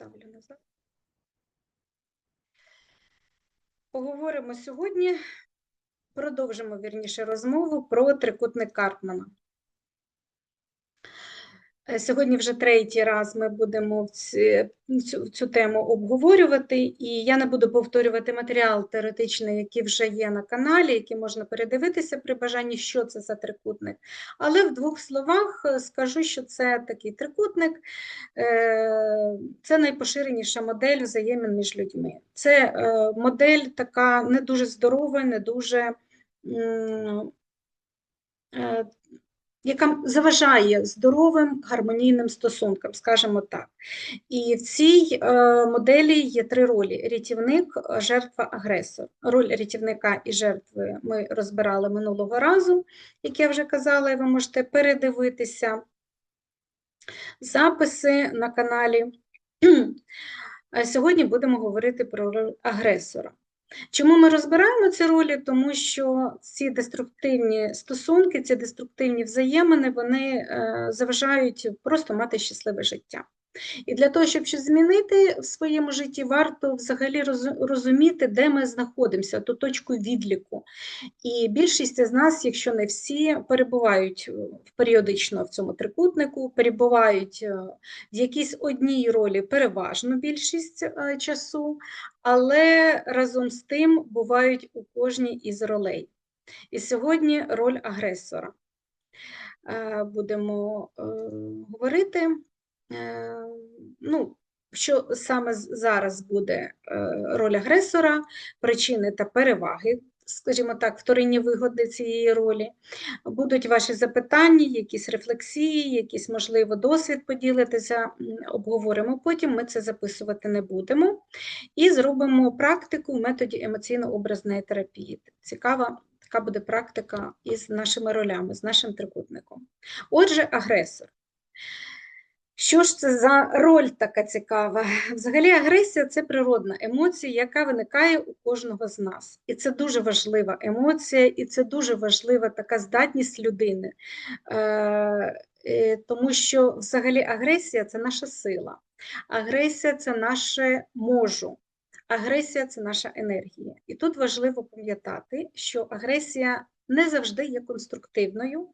ставлю назад. Поговоримо сьогодні, продовжимо вірніше розмову про трикутник Карпмана. Е, Сьогодні вже третій раз ми будемо цю, цю тему обговорювати, і я не буду повторювати матеріал теоретичний, який вже є на каналі, який можна передивитися при бажанні, що це за трикутник. Але в двох словах е, скажу, що це такий трикутник, е, це найпоширеніша модель взаємин між людьми. Це е, модель така не дуже здорова, не дуже. е, яка заважає здоровим гармонійним стосункам, скажімо так. І в цій е, моделі є три ролі: рятівник, жертва, агресор. Роль рятівника і жертви ми розбирали минулого разу, як я вже казала, і ви можете передивитися записи на каналі. А Сьогодні будемо говорити про роль агресора. Чому ми розбираємо ці ролі? Тому що ці деструктивні стосунки, ці деструктивні взаємини, вони е, заважають просто мати щасливе життя. І для того, щоб щось змінити в своєму житті, варто взагалі розуміти, де ми знаходимося, ту точку відліку. І більшість з нас, якщо не всі, перебувають е, періодично в цьому трикутнику, перебувають е, в якійсь одній ролі переважну більшість е, часу, але разом з тим бувають у кожній із ролей. І сьогодні роль агресора. Будемо говорити. Е, Ну, що саме зараз буде е, роль агресора, причини та переваги, скажімо так, вторинні вигоди цієї ролі. Будуть ваші запитання, якісь рефлексії, якийсь, можливо, досвід поділитися, обговоримо потім, ми це записувати не будемо. І зробимо практику в методі емоційно-образної терапії. Цікава така буде практика із нашими ролями, з нашим трикутником. Отже, агресор. Що ж це за роль така цікава? Взагалі, агресія це природна емоція, яка виникає у кожного з нас. І це дуже важлива емоція, і це дуже важлива така здатність людини. Е, е, Тому що взагалі агресія це наша сила, агресія це наше можу. Агресія це наша енергія. І тут важливо пам'ятати, що агресія не завжди є конструктивною,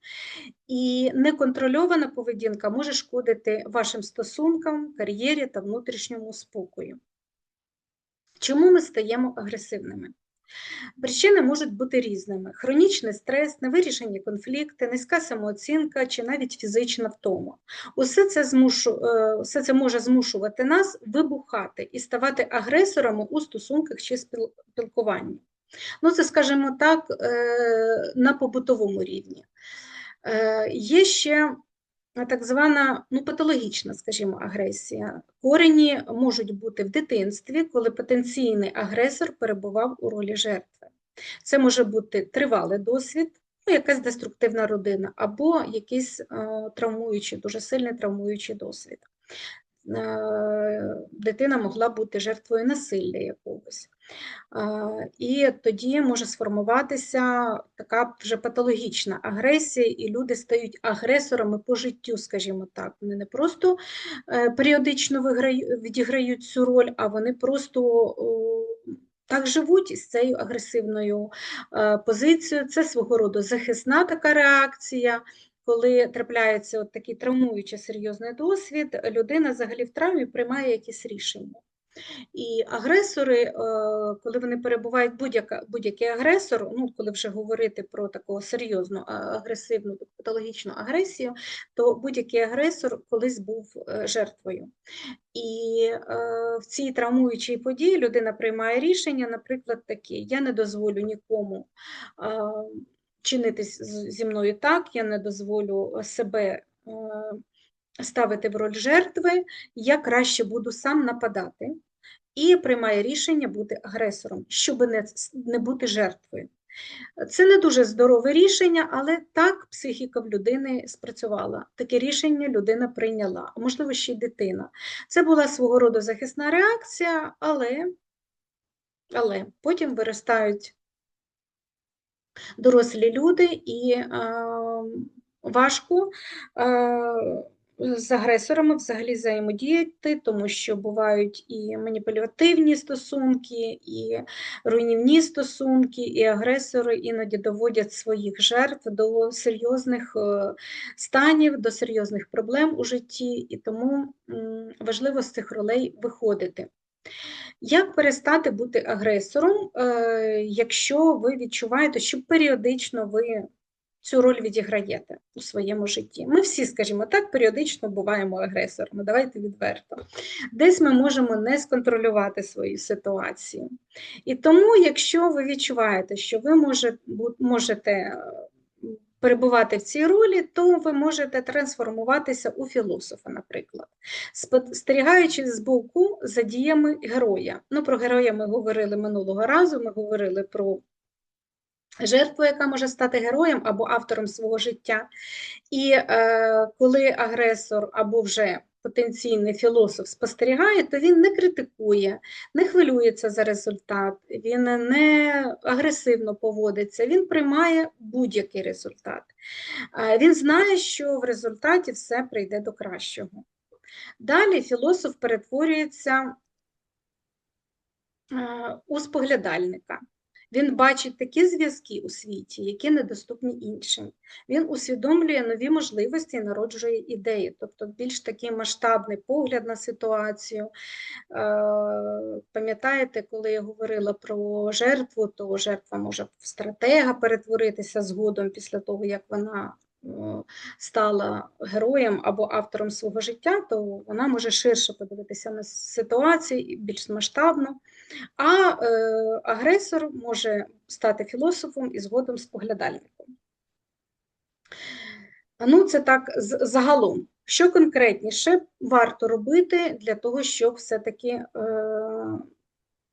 і неконтрольована поведінка може шкодити вашим стосункам, кар'єрі та внутрішньому спокою. Чому ми стаємо агресивними? Причини можуть бути різними: хронічний стрес, невирішені конфлікти, низька самооцінка чи навіть фізична втома. Усе це, змушу, е, все це може змушувати нас вибухати і ставати агресорами у стосунках чи спіл- спілкуванні. Ну, це, скажімо так, е, на побутовому рівні. Е, Є ще так звана ну, патологічна, скажімо, агресія. Корені можуть бути в дитинстві, коли потенційний агресор перебував у ролі жертви. Це може бути тривалий досвід, ну, якась деструктивна родина, або якийсь е, травмуючий, дуже сильний травмуючий досвід. Е, Дитина могла бути жертвою насилля якогось. Е, І тоді може сформуватися така вже патологічна агресія, і люди стають агресорами по життю, скажімо так. Вони не просто е, періодично відіграють цю роль, а вони просто так живуть із цією агресивною позицією. Це свого роду захисна така реакція. Коли трапляється от такий травмуючий серйозний досвід, людина взагалі в травмі приймає якісь рішення. І агресори, е, коли вони перебувають, будь-який агресор, ну, коли вже говорити про таку серйозну агресивну патологічну агресію, то будь-який агресор колись був е, жертвою. І е, в цій травмуючій події людина приймає рішення, наприклад, таке: я не дозволю нікому чинити зі мною так, я не дозволю себе. е, Ставити в роль жертви, я краще буду сам нападати і приймає рішення бути агресором, щоб не, не бути жертвою. Це не дуже здорове рішення, але так психіка в людини спрацювала. Таке рішення людина прийняла, можливо, ще й дитина. Це була свого роду захисна реакція, але, але потім виростають дорослі люди, і е, важко е, з агресорами взагалі взаємодіяти, тому що бувають і маніпулятивні стосунки, і руйнівні стосунки, і агресори іноді доводять своїх жертв до серйозних е, станів, до серйозних проблем у житті, і тому важливо з цих ролей виходити. Як перестати бути агресором, е, якщо ви відчуваєте, що періодично ви цю роль відіграєте у своєму житті? Ми всі, скажімо так, періодично буваємо агресорами, давайте відверто. Десь ми можемо не сконтролювати свою ситуацію. І тому, якщо ви відчуваєте, що ви можете перебувати в цій ролі, то ви можете трансформуватися у філософа, наприклад, спостерігаючи з боку за діями героя. Ну, Про героя ми говорили минулого разу, ми говорили про жертву, яка може стати героєм або автором свого життя. І е, коли агресор або вже потенційний філософ спостерігає, то він не критикує, не хвилюється за результат, він не агресивно поводиться, він приймає будь-який результат. Він знає, що в результаті все прийде до кращого. Далі філософ перетворюється у споглядальника. Він бачить такі зв'язки у світі, які недоступні іншим. Він усвідомлює нові можливості і народжує ідеї, тобто більш такий масштабний погляд на ситуацію. Е, пам'ятаєте, коли я говорила про жертву, то жертва може в стратега перетворитися згодом після того, як вона стала героєм або автором свого життя, то вона може ширше подивитися на ситуацію більш масштабно. А е, агресор може стати філософом і згодом споглядальником. Ну, це так загалом. Що конкретніше варто робити для того, щоб все-таки е,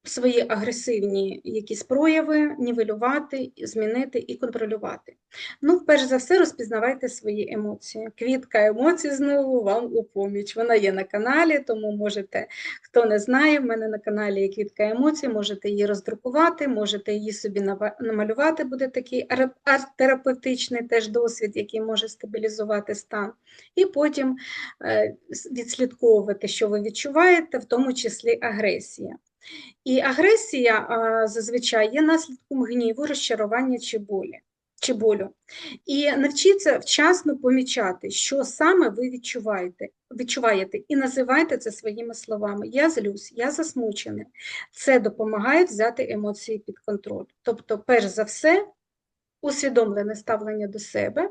свої агресивні якісь прояви нівелювати, змінити і контролювати. Ну, перш за все, розпізнавайте свої емоції. Квітка емоцій знову вам у поміч. Вона є на каналі, тому можете, хто не знає, в мене на каналі є квітка емоцій, можете її роздрукувати, можете її собі намалювати, буде такий арт-терапевтичний теж досвід, який може стабілізувати стан. І потім е, відслідковувати, що ви відчуваєте, в тому числі агресія. І агресія зазвичай є наслідком гніву, розчарування чи болі. Чи болю. І навчіться вчасно помічати, що саме ви відчуваєте, відчуваєте, і називайте це своїми словами. Я злюсь, я засмучений. Це допомагає взяти емоції під контроль. Тобто, перш за все, усвідомлене ставлення до себе,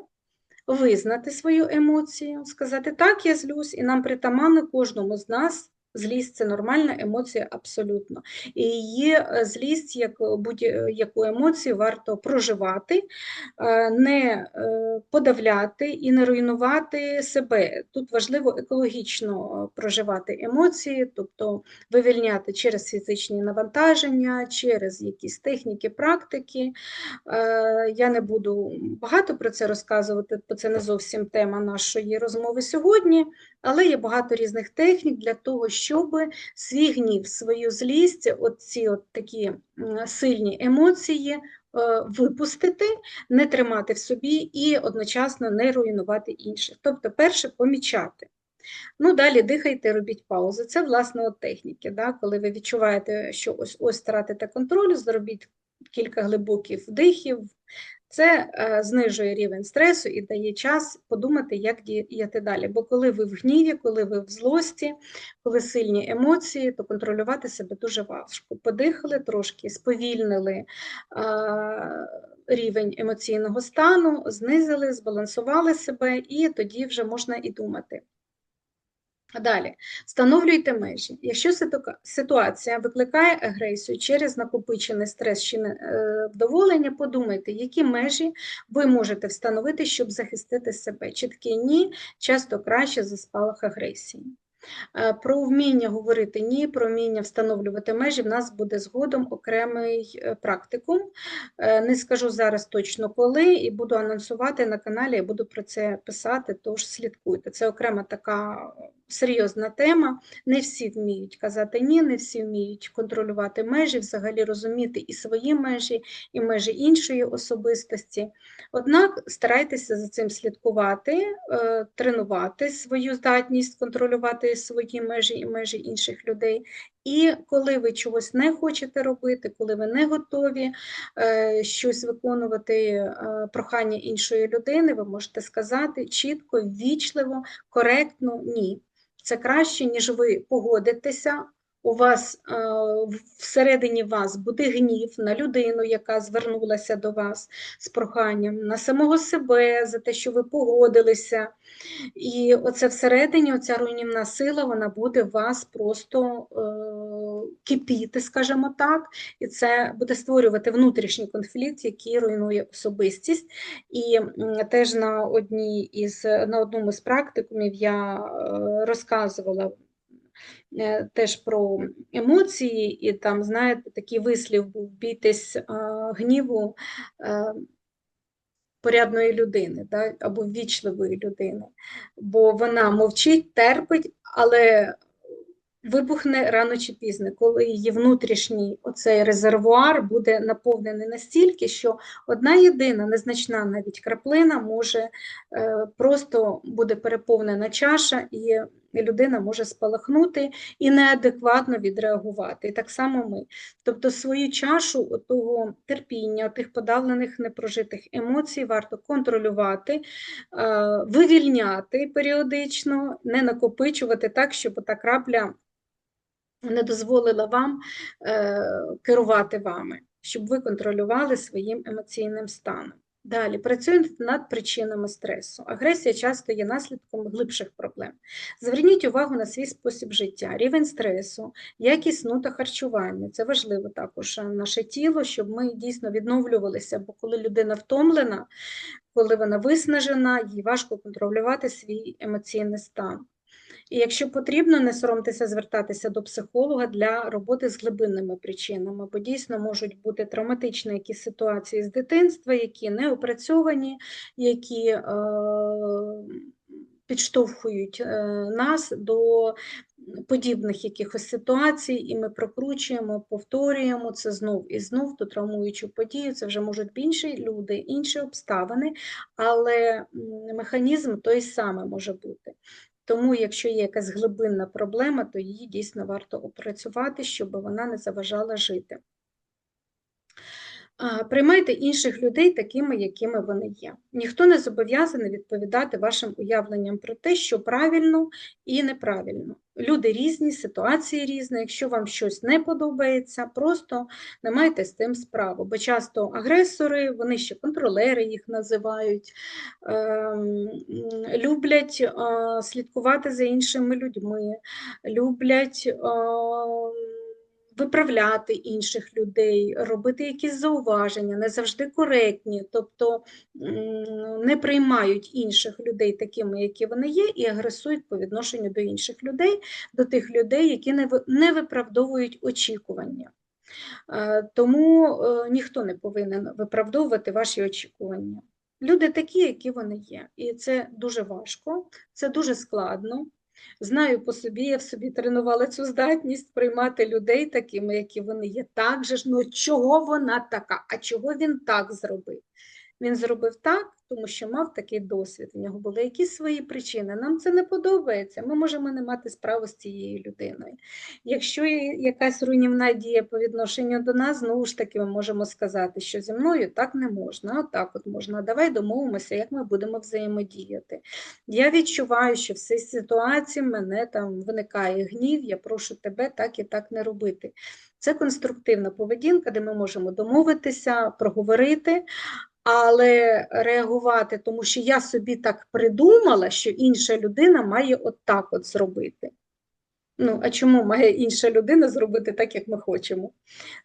визнати свою емоцію, сказати, так, я злюсь, і нам притаманно кожному з нас Злість це нормальна емоція абсолютно. І є е, злість, як будь-яку емоцію варто проживати, е, не е, подавляти і не руйнувати себе. Тут важливо екологічно проживати емоції, тобто вивільняти через фізичні навантаження, через якісь техніки, практики. Я не буду багато про це розказувати, бо це не зовсім тема нашої розмови сьогодні, але є багато різних технік для того, щоб свій гнів, свою злість, оці от такі сильні емоції е, випустити, не тримати в собі і одночасно не руйнувати інших. Тобто, перше помічати. Ну, Далі дихайте, робіть паузи. Це, власне, от техніки. Да? Коли ви відчуваєте, що ось ось втратите контроль, зробіть кілька глибоких вдихів, це е, знижує рівень стресу і дає час подумати, як діяти далі. Бо коли ви в гніві, коли ви в злості, коли сильні емоції, то контролювати себе дуже важко. Подихали трошки, сповільнили е, рівень емоційного стану, знизили, збалансували себе, і тоді вже можна і думати. Далі, встановлюйте межі. Якщо ситуація викликає агресію через накопичений стрес чи невдоволення, подумайте, які межі ви можете встановити, щоб захистити себе. Чіткі ні, часто краще за спалах агресії. Е, про вміння говорити ні, про вміння встановлювати межі в нас буде згодом окремий е, практикум. Е, не скажу зараз точно коли, і буду анонсувати на каналі, я буду про це писати, тож слідкуйте. Це окрема така серйозна тема. Не всі вміють казати ні, не всі вміють контролювати межі, взагалі розуміти і свої межі, і межі іншої особистості. Однак старайтеся за цим слідкувати, е, тренувати свою здатність контролювати свої межі і межі інших людей. І коли ви чогось не хочете робити, коли ви не готові е, щось виконувати е, прохання іншої людини, ви можете сказати чітко, ввічливо, коректно ні. Це краще, ніж ви погодитеся. У вас е, всередині вас буде гнів на людину, яка звернулася до вас з проханням, на самого себе за те, що ви погодилися. І оце всередині, оця руйнівна сила, вона буде вас просто е, кипіти, скажімо так, і це буде створювати внутрішній конфлікт, який руйнує особистість. І теж на одній із на одному з практикумів я е, розказувала. Е, Теж про емоції, і там, знаєте, такий вислів був бійтесь е, гніву е, порядної людини да, або ввічливої людини, бо вона мовчить, терпить, але вибухне рано чи пізно, коли її внутрішній оцей резервуар буде наповнений настільки, що одна єдина незначна навіть краплина може просто буде переповнена чаша, і людина може спалахнути і неадекватно відреагувати. І так само ми. Тобто свою чашу того терпіння, тих подавлених непрожитих емоцій варто контролювати, е, вивільняти періодично, не накопичувати так, щоб та крапля не дозволила вам е, керувати вами, щоб ви контролювали своїм емоційним станом. Далі працюємо над причинами стресу. Агресія часто є наслідком глибших проблем. Зверніть увагу на свій спосіб життя, рівень стресу, якість сну та харчування. Це важливо також наше тіло, щоб ми дійсно відновлювалися, бо коли людина втомлена, коли вона виснажена, їй важко контролювати свій емоційний стан. І якщо потрібно, не соромтеся звертатися до психолога для роботи з глибинними причинами, бо дійсно можуть бути травматичні якісь ситуації з дитинства, які не опрацьовані, які е, підштовхують е, нас до подібних якихось ситуацій, і ми прокручуємо, повторюємо це знов і знов ту травмуючу подію. Це вже можуть інші люди, інші обставини, але механізм той самий може бути. Тому, якщо є якась глибинна проблема, то її дійсно варто опрацювати, щоб вона не заважала жити. Приймайте інших людей такими, якими вони є. Ніхто не зобов'язаний відповідати вашим уявленням про те, що правильно і неправильно. Люди різні, ситуації різні. Якщо вам щось не подобається, просто не майте з тим справу. Бо часто агресори, вони ще контролери їх називають, ем, люблять слідкувати за іншими людьми, люблять. Виправляти інших людей, робити якісь зауваження, не завжди коректні, тобто не приймають інших людей такими, які вони є, і агресують по відношенню до інших людей, до тих людей, які не виправдовують очікування. Е, тому е, ніхто не повинен виправдовувати ваші очікування. Люди такі, які вони є. І це дуже важко, це дуже складно. Знаю по собі, я в собі тренувала цю здатність приймати людей такими, які вони є. Так же ж, ну чого вона така, а чого він так зробив? Він зробив так, тому що мав такий досвід. У нього були якісь свої причини. Нам це не подобається. Ми можемо не мати справу з цією людиною. Якщо є якась руйнівна дія по відношенню до нас, знову ж таки, ми можемо сказати, що зі мною так не можна, отак от можна. Давай домовимося, як ми будемо взаємодіяти. Я відчуваю, що в цій ситуації мене там виникає гнів, я прошу тебе так і так не робити. Це конструктивна поведінка, де ми можемо домовитися, проговорити, але реагувати, тому що я собі так придумала, що інша людина має отак от зробити. Ну, а чому має інша людина зробити так, як ми хочемо?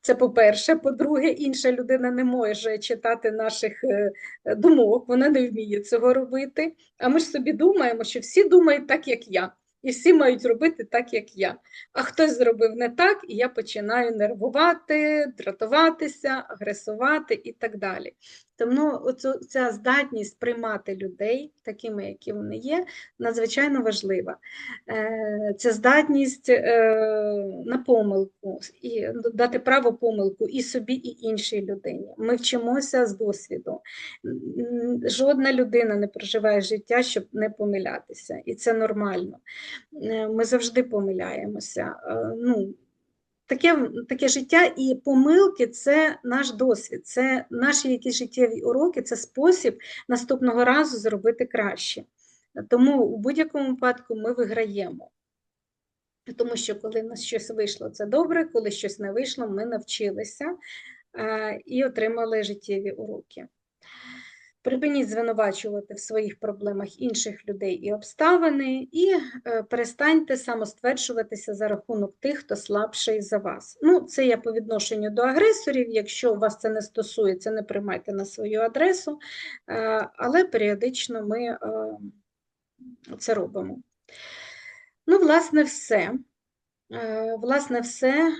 Це по-перше. По-друге, інша людина не може читати наших е, думок, вона не вміє цього робити. А ми ж собі думаємо, що всі думають так, як я і всі мають робити так, як я. А хтось зробив не так, і я починаю нервувати, дратуватися, агресувати і так далі. Тому оцю, ця здатність приймати людей такими, які вони є, надзвичайно важлива. Це здатність е, на помилку і дати право помилку і собі, і іншій людині. Ми вчимося з досвіду. Жодна людина не проживає життя, щоб не помилятися, і це нормально. Е, Ми завжди помиляємося. Е, Ну, Таке, таке життя і помилки це наш досвід, це наші якісь життєві уроки, це спосіб наступного разу зробити краще. Тому у будь-якому випадку ми виграємо. Тому що коли в нас щось вийшло, це добре, коли щось не вийшло, ми навчилися е, і отримали життєві уроки. Припиніть звинувачувати в своїх проблемах інших людей і обставини, і е, перестаньте самостверджуватися за рахунок тих, хто слабший за вас. Ну, це я по відношенню до агресорів. Якщо вас це не стосується, не приймайте на свою адресу, е, але періодично ми е, це робимо. Ну, власне, все. Власне, все.